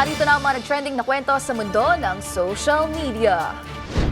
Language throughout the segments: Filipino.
Narito na ang mga trending na kwento sa mundo ng social media.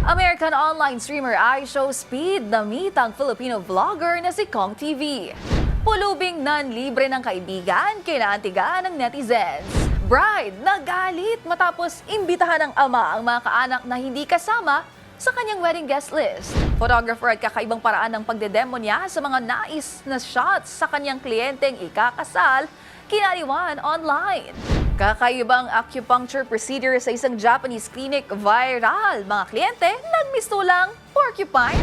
American online streamer iShow Speed na-meet ang Filipino vlogger na si Kong TV. Pulubing non-libre ng kaibigan, kinaantigaan ng netizens. Bride nagalit matapos imbitahan ng ama ang mga kaanak na hindi kasama sa kanyang wedding guest list. Photographer at kakaibang paraan ng pagdedemo niya sa mga nais na shots sa kanyang kliyenteng ikakasal, kinaliwan online. Kakaibang acupuncture procedure sa isang Japanese clinic viral. Mga kliyente nagmistulang porcupine.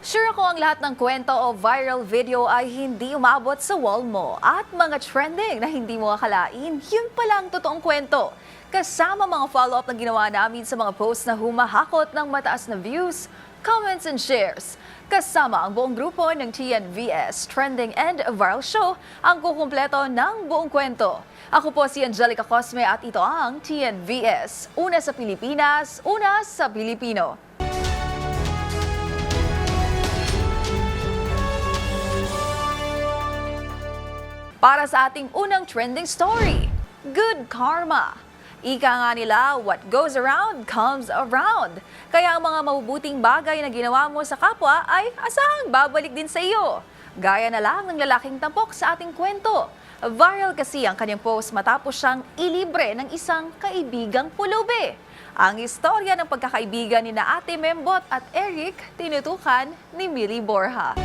Sure ako ang lahat ng kwento o viral video ay hindi umabot sa wall mo at mga trending na hindi mo akalain, yun palang totoong kwento. Kasama mga follow-up na ginawa namin sa mga posts na humahakot ng mataas na views, comments and shares. Kasama ang buong grupo ng TNVS Trending and Viral Show ang kukumpleto ng buong kwento. Ako po si Angelica Cosme at ito ang TNVS. Una sa Pilipinas, una sa Pilipino. Para sa ating unang trending story, Good Karma. Ika nga nila, what goes around comes around. Kaya ang mga mabubuting bagay na ginawa mo sa kapwa ay asahang babalik din sa iyo. Gaya na lang ng lalaking tampok sa ating kwento. Viral kasi ang kanyang post matapos siyang ilibre ng isang kaibigang pulubi. Ang istorya ng pagkakaibigan ni na Ate Membot at Eric tinutukan ni Miri Borja.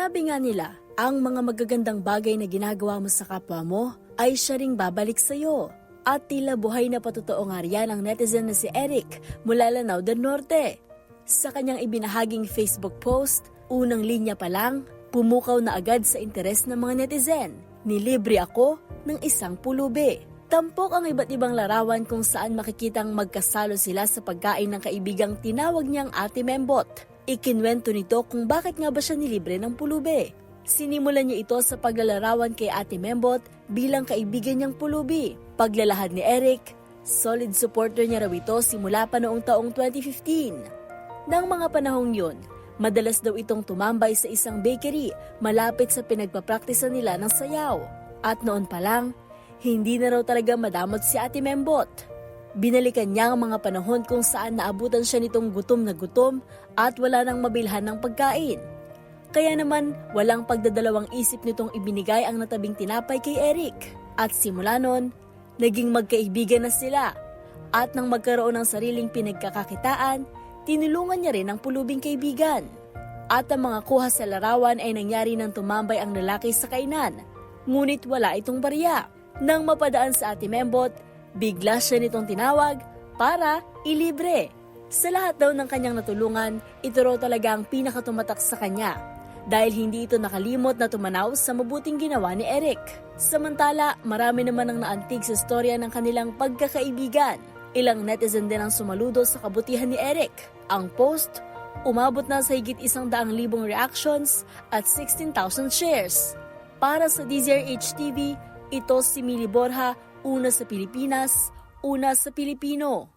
Sabi nga nila, ang mga magagandang bagay na ginagawa mo sa kapwa mo ay siya ring babalik sa'yo. At tila buhay na patotoo nga riyan ang netizen na si Eric mula Lanao del Norte. Sa kanyang ibinahaging Facebook post, unang linya pa lang, pumukaw na agad sa interes ng mga netizen. Nilibre ako ng isang pulubi. Tampok ang iba't ibang larawan kung saan makikitang magkasalo sila sa pagkain ng kaibigang tinawag niyang Ate Membot. Ikinwento nito kung bakit nga ba siya nilibre ng pulubi. Sinimulan niya ito sa paglalarawan kay Ate Membot bilang kaibigan niyang pulubi. Paglalahad ni Eric, solid supporter niya raw ito simula pa noong taong 2015. Nang mga panahong yun, madalas daw itong tumambay sa isang bakery malapit sa pinagpapraktisan nila ng sayaw. At noon pa lang, hindi na raw talaga madamot si Ate Membot. Binalikan niya ang mga panahon kung saan naabutan siya nitong gutom na gutom at wala nang mabilhan ng pagkain. Kaya naman, walang pagdadalawang isip nitong ibinigay ang natabing tinapay kay Eric. At simula nun, naging magkaibigan na sila. At nang magkaroon ng sariling pinagkakakitaan, tinulungan niya rin ang pulubing kaibigan. At ang mga kuha sa larawan ay nangyari nang tumambay ang lalaki sa kainan. Ngunit wala itong barya. Nang mapadaan sa ati Membot, bigla siya nitong tinawag para ilibre. Sa lahat daw ng kanyang natulungan, ito raw talaga ang pinakatumatak sa kanya dahil hindi ito nakalimot na tumanaw sa mabuting ginawa ni Eric. Samantala, marami naman ang naantig sa storya ng kanilang pagkakaibigan. Ilang netizen din ang sumaludo sa kabutihan ni Eric. Ang post, umabot na sa higit isang daang libong reactions at 16,000 shares. Para sa DZRH TV, ito si Mili Borja, una sa Pilipinas, una sa Pilipino.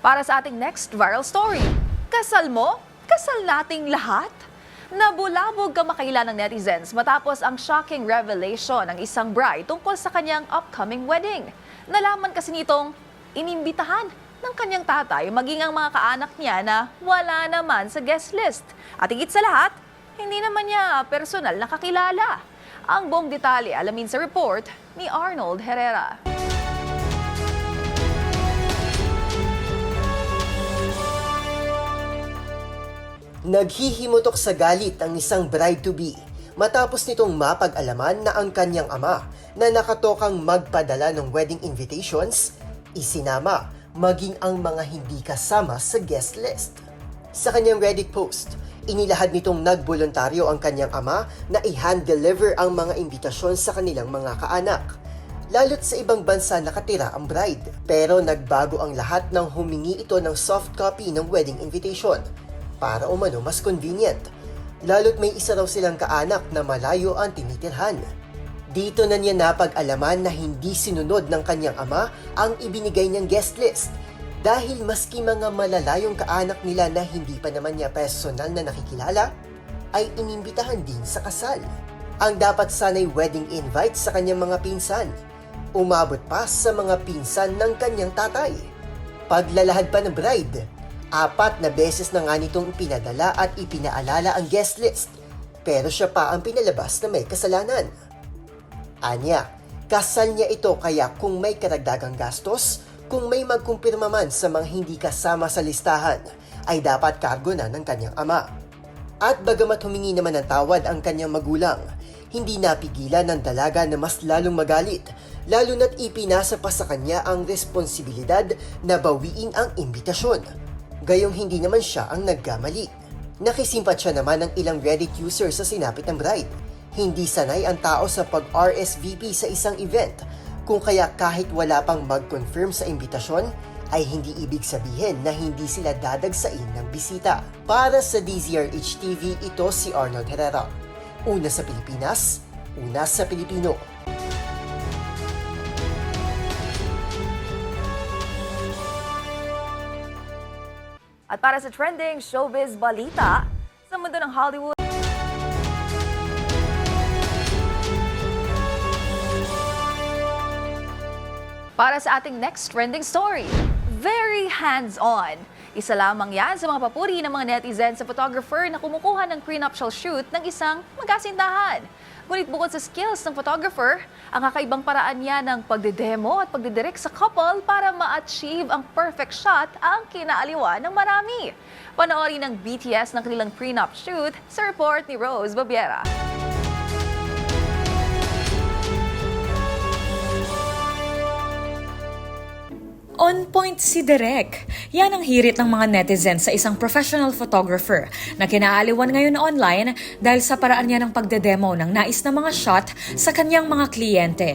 Para sa ating next viral story, kasal mo? Kasal nating lahat? Nabulabog kamakailan ng netizens matapos ang shocking revelation ng isang bride tungkol sa kanyang upcoming wedding. Nalaman kasi nitong inimbitahan ng kanyang tatay maging ang mga kaanak niya na wala naman sa guest list. At higit sa lahat, hindi naman niya personal nakakilala. Ang buong detalye alamin sa report ni Arnold Herrera. Naghihimutok sa galit ang isang bride-to-be matapos nitong mapag-alaman na ang kanyang ama na nakatokang magpadala ng wedding invitations, isinama maging ang mga hindi kasama sa guest list. Sa kanyang Reddit post, inilahad nitong nagboluntaryo ang kanyang ama na i-hand-deliver ang mga imbitasyon sa kanilang mga kaanak. Lalo't sa ibang bansa nakatira ang bride. Pero nagbago ang lahat nang humingi ito ng soft copy ng wedding invitation para umano mas convenient. Lalo't may isa raw silang kaanak na malayo ang tinitirhan. Dito na niya napag-alaman na hindi sinunod ng kanyang ama ang ibinigay niyang guest list dahil maski mga malalayong kaanak nila na hindi pa naman niya personal na nakikilala, ay inimbitahan din sa kasal. Ang dapat sana'y wedding invite sa kanyang mga pinsan. Umabot pa sa mga pinsan ng kanyang tatay. Paglalahad pa ng bride, apat na beses na nga nitong pinadala at ipinaalala ang guest list. Pero siya pa ang pinalabas na may kasalanan. Anya, kasal niya ito kaya kung may karagdagang gastos, kung may magkumpirma man sa mga hindi kasama sa listahan, ay dapat kargo na ng kanyang ama. At bagamat humingi naman ng tawad ang kanyang magulang, hindi napigilan ng dalaga na mas lalong magalit, lalo na't ipinasa pa sa kanya ang responsibilidad na bawiin ang imbitasyon. Gayong hindi naman siya ang nagkamali. Nakisimpat siya naman ng ilang Reddit user sa sinapit ng bride. Hindi sanay ang tao sa pag-RSVP sa isang event, kung kaya kahit wala pang mag-confirm sa imbitasyon, ay hindi ibig sabihin na hindi sila dadagsain ng bisita. Para sa DZRH TV, ito si Arnold Herrera. Una sa Pilipinas, una sa Pilipino. At para sa trending showbiz balita, sa mundo ng Hollywood, Para sa ating next trending story, very hands-on. Isa lamang yan sa mga papuri ng mga netizen sa photographer na kumukuha ng prenuptial shoot ng isang magasindahan. Ngunit bukod sa skills ng photographer, ang kakaibang paraan niya ng pagdedemo at pagdidirect sa couple para ma-achieve ang perfect shot ang kinaaliwan ng marami. Panoorin ng BTS ng kanilang prenup shoot sa report ni Rose Babiera. On point si Derek. Yan ang hirit ng mga netizen sa isang professional photographer na kinaaliwan ngayon online dahil sa paraan niya ng pagdedemo ng nais na mga shot sa kanyang mga kliyente.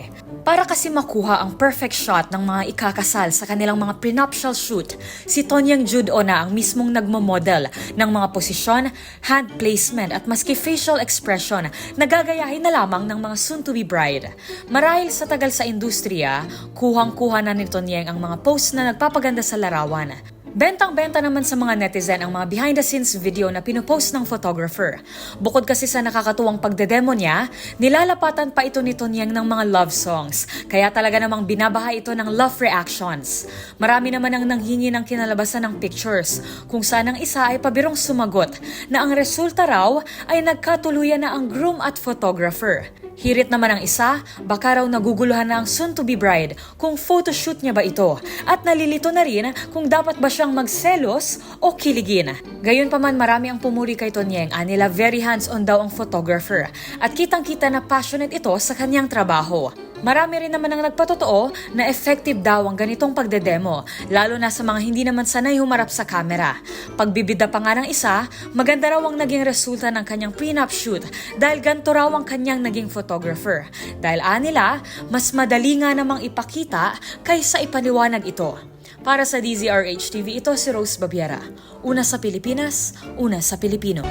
Para kasi makuha ang perfect shot ng mga ikakasal sa kanilang mga prenuptial shoot, si Tonyang Jude Ona ang mismong nagmo-model ng mga posisyon, hand placement at maski facial expression na gagayahin na lamang ng mga soon-to-be bride. Marahil sa tagal sa industriya, kuhang-kuha na ni Tonyang ang mga posts na nagpapaganda sa larawan. Bentang-benta naman sa mga netizen ang mga behind-the-scenes video na pinupost ng photographer. Bukod kasi sa nakakatuwang pagdedemo niya, nilalapatan pa ito ni Tonyang ng mga love songs. Kaya talaga namang binabaha ito ng love reactions. Marami naman ang nanghingi ng kinalabasan ng pictures, kung saan ang isa ay pabirong sumagot na ang resulta raw ay nagkatuluyan na ang groom at photographer. Hirit naman ang isa, baka raw naguguluhan na ang soon-to-be bride kung photoshoot niya ba ito at nalilito na rin kung dapat ba siyang magselos o kiligin. Gayon pa man marami ang pumuri kay Tonyeng anila very hands-on daw ang photographer at kitang-kita na passionate ito sa kanyang trabaho. Marami rin naman ang nagpatotoo na effective daw ang ganitong pagdedemo, lalo na sa mga hindi naman sanay humarap sa kamera. Pagbibida pa nga ng isa, maganda raw ang naging resulta ng kanyang prenup shoot dahil ganito raw ang kanyang naging photographer. Dahil anila, mas madali nga namang ipakita kaysa ipaniwanag ito. Para sa DZRH TV, ito si Rose Babiera. Una sa Pilipinas, una sa Pilipino.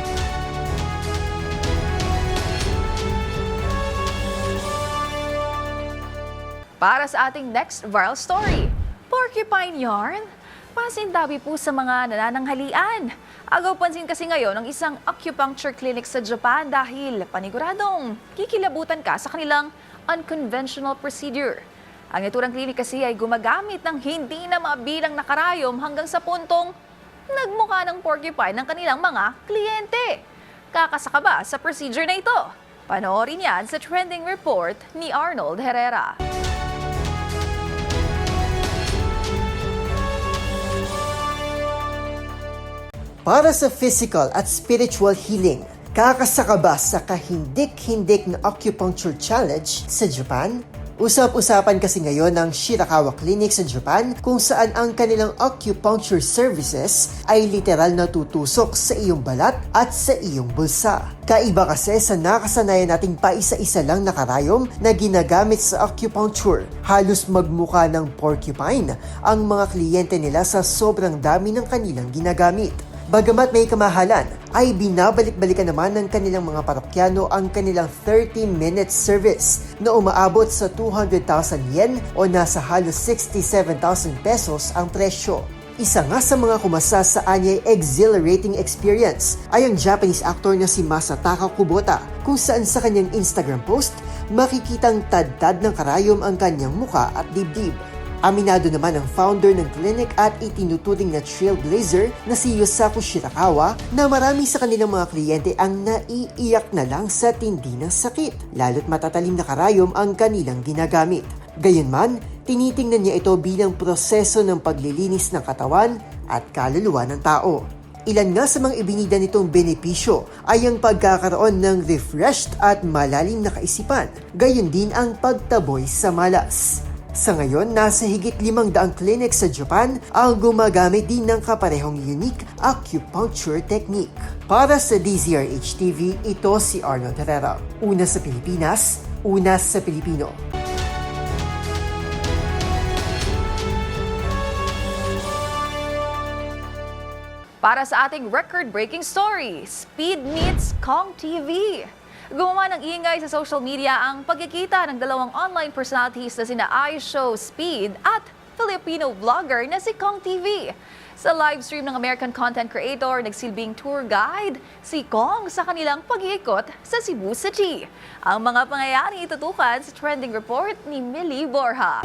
Para sa ating next viral story, porcupine yarn? Pasintabi po sa mga nanananghalian. Agaw pansin kasi ngayon ng isang acupuncture clinic sa Japan dahil paniguradong kikilabutan ka sa kanilang unconventional procedure. Ang naturang clinic kasi ay gumagamit ng hindi na mabilang na karayom hanggang sa puntong nagmukha ng porcupine ng kanilang mga kliyente. Kakasaka ba sa procedure na ito? Panoorin yan sa trending report ni Arnold Herrera. Para sa physical at spiritual healing, kakasaka ba sa kahindik-hindik na acupuncture challenge sa Japan? Usap-usapan kasi ngayon ng Shirakawa Clinic sa Japan kung saan ang kanilang acupuncture services ay literal na tutusok sa iyong balat at sa iyong bulsa. Kaiba kasi sa nakasanayan nating paisa-isa lang na karayom na ginagamit sa acupuncture. Halos magmukha ng porcupine ang mga kliyente nila sa sobrang dami ng kanilang ginagamit. Bagamat may kamahalan, ay binabalik-balikan naman ng kanilang mga parokyano ang kanilang 30-minute service na umaabot sa 200,000 yen o nasa halos 67,000 pesos ang presyo. Isa nga sa mga kumasa sa anyay exhilarating experience ay ang Japanese actor na si Masataka Kubota kung saan sa kanyang Instagram post makikitang tad-tad ng karayom ang kanyang muka at dibdib. Aminado naman ang founder ng clinic at itinuturing na trailblazer na si Yosaku Shirakawa na marami sa kanilang mga kliyente ang naiiyak na lang sa tindi ng sakit, lalo't matatalim na karayom ang kanilang ginagamit. Gayunman, tinitingnan niya ito bilang proseso ng paglilinis ng katawan at kaluluwa ng tao. Ilan nga sa mga ibinida nitong benepisyo ay ang pagkakaroon ng refreshed at malalim na kaisipan, gayon din ang pagtaboy sa malas. Sa ngayon, nasa higit limang daang clinic sa Japan ang gumagamit din ng kaparehong unique acupuncture technique. Para sa DZRH TV, ito si Arnold Herrera. Una sa Pilipinas, una sa Pilipino. Para sa ating record-breaking story, Speed meets Kong TV. Gumawa ng ingay sa social media ang pagkikita ng dalawang online personalities na sina iShow Speed at Filipino vlogger na si Kong TV. Sa live stream ng American content creator, nagsilbing tour guide si Kong sa kanilang pag-iikot sa Cebu City. Ang mga pangyayari itutukan sa trending report ni Millie Borja.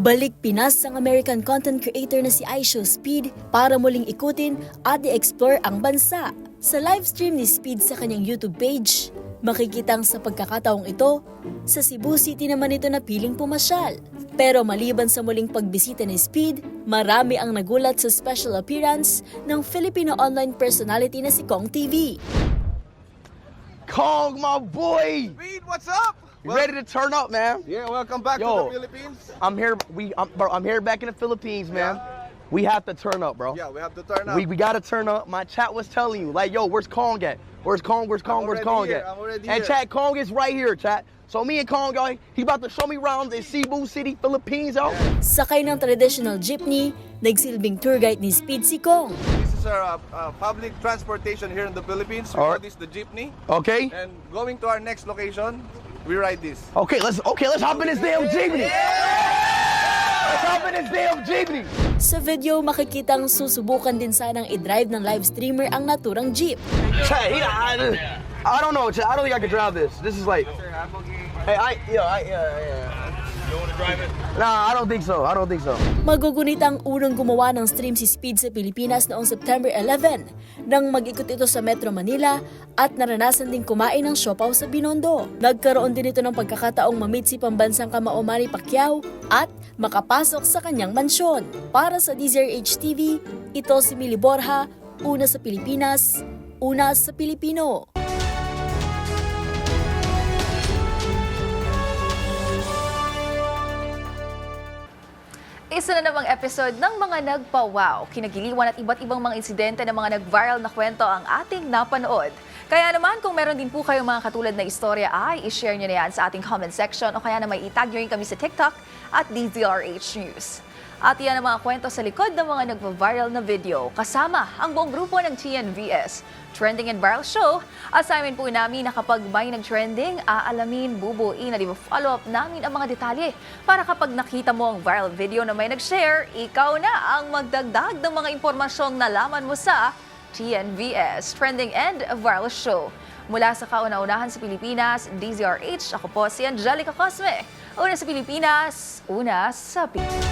Balik Pinas ang American content creator na si iShow Speed para muling ikutin at i-explore ang bansa. Sa live stream ni Speed sa kanyang YouTube page, makikitang sa pagkakataong ito, sa Cebu City naman ito napiling pumasyal. Pero maliban sa muling pagbisita ni Speed, marami ang nagulat sa special appearance ng Filipino online personality na si Kong TV. Kong, my boy. Speed, what's up? You ready to turn up, man? Yeah, welcome back Yo. to the Philippines. I'm here. We, I'm, bro, I'm here back in the Philippines, man. We have to turn up, bro. Yeah, we have to turn up. We, we gotta turn up. My chat was telling you, like, yo, where's Kong at? Where's Kong? Where's Kong? Where's already Kong here. at? I'm already and here. chat, Kong is right here, chat. So me and Kong, yo, he about to show me around in Cebu City, Philippines, yo. Sakay ng traditional jeepney, nagsilbing tour guide ni Speed si Kong. This is our uh, uh, public transportation here in the Philippines. We All call this the jeepney. Okay. And going to our next location, we ride this. Okay, let's okay, let's hop in this damn jeepney. Let's hop in this damn jeepney. Sa video, makikitang susubukan din sanang i-drive ng live streamer ang naturang jeep. Chat, he, I, I don't know. I don't think I can drive this. This is like, hey, I, yeah, I, yeah, yeah. Nah, I don't think so. I don't think so. Magugunit ang unang gumawa ng stream si Speed sa Pilipinas noong September 11 nang mag-ikot ito sa Metro Manila at naranasan din kumain ng siopaw sa Binondo. Nagkaroon din ito ng pagkakataong mamit si pambansang kamao Manny Pacquiao at makapasok sa kanyang mansyon. Para sa DZRH TV, ito si Mili Borja, una sa Pilipinas, una sa Pilipino. Isa na namang episode ng mga nagpa-wow, kinagiliwan at iba't ibang mga insidente ng mga nag-viral na kwento ang ating napanood. Kaya naman kung meron din po kayong mga katulad na istorya ay i-share nyo na yan sa ating comment section o kaya na may itag nyo rin kami sa TikTok at DZRH News. At yan ang mga kwento sa likod ng mga nagpa-viral na video kasama ang buong grupo ng TNVS. Trending and Viral Show, assignment po namin na kapag may nag-trending, aalamin, bubuin at follow up namin ang mga detalye para kapag nakita mo ang viral video na may nag-share, ikaw na ang magdagdag ng mga impormasyong nalaman mo sa TNVS, Trending and Viral Show. Mula sa kauna-unahan sa Pilipinas, DZRH, ako po si Angelica Cosme. Una sa Pilipinas, una sa Pilipinas.